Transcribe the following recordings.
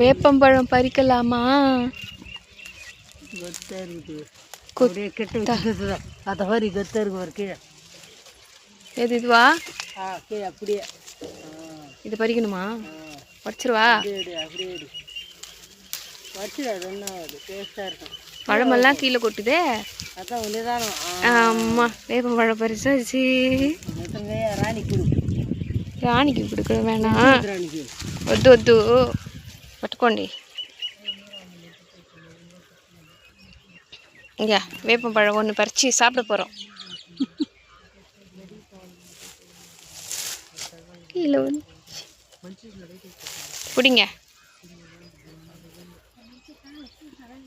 வேப்பம்பழம் பறிக்கலாமா? கொத்தாக இருக்குது அப்படியே கெட்டு அதை மாதிரி கொத்தாக இருக்கு கீழே. எது இதுவா? ஆ கீழே அப்படியே. இது பறிக்கணுமா? பறிச்சிருவா? அப்படியே பறிச்சிடாது ஒன்றும் டேஸ்ட்டாக இருக்கும். பழமெல்லாம் கீழே கொட்டுதே? அதான் ஒன்று ஆமாம் வேப்பம் பழம் பறிச்சாச்சு. ராணிக்கு ராணிக்கு கொடுக்க வேணாம். ஒத்து ஒத்து పట్టుకోండి இங்கே வேப்பம்பழம் ஒன்று பறித்து சாப்பிட போகிறோம் கீழே வந்து பிடிங்க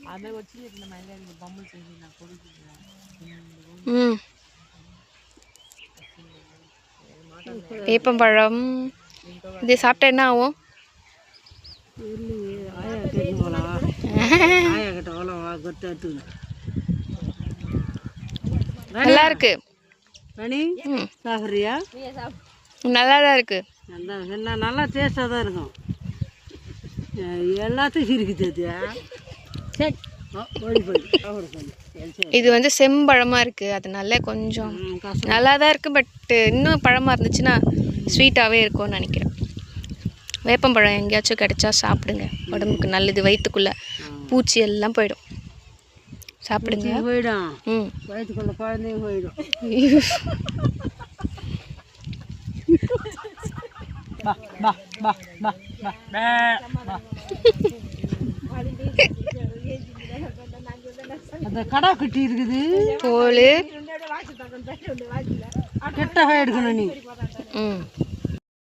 அதை வச்சு நம்ம எங்கே பொம்மை செஞ்சு நான் கொடுக்குறேன் ம் வேப்பம்பழம் இது சாப்பிட்டா என்ன ஆகும் இல்லையே ஆயா கேட்க போகலாம் ஆயா கிட்ட போகலாம் வா கொத்து எடுத்துக்கணும் நல்லா இருக்கு ராணி ம். சாப்பிட்றியா? நல்லா தான் இருக்கு. நல்லா நல்லா நல்லா டேஸ்ட்டாக தான் இருக்கும். அஹ் எல்லாத்துக்கும் இருக்குது சரி. இது வந்து செம்பழமாக இருக்குது அதனால கொஞ்சம் நல்லா தான் இருக்குது பட் இன்னும் பழமாக இருந்துச்சுன்னா ஸ்வீட்டாகவே இருக்கும்னு நினைக்கிறேன். வேப்பம்பழம் எங்கேயாச்சும் கிடைச்சா சாப்பிடுங்க. உடம்புக்கு நல்லது வயிற்றுக்குள்ளே பூச்சி எல்லாம் போயிடும். சாப்பிடுங்க. போயிடும். ம். வயிற்றுக்குள்ள குழந்தையும் போயிடும். அந்த கடா குட்டி இருக்குது. தோல். கெட்டக எடுக்கணும் நீ. ம்.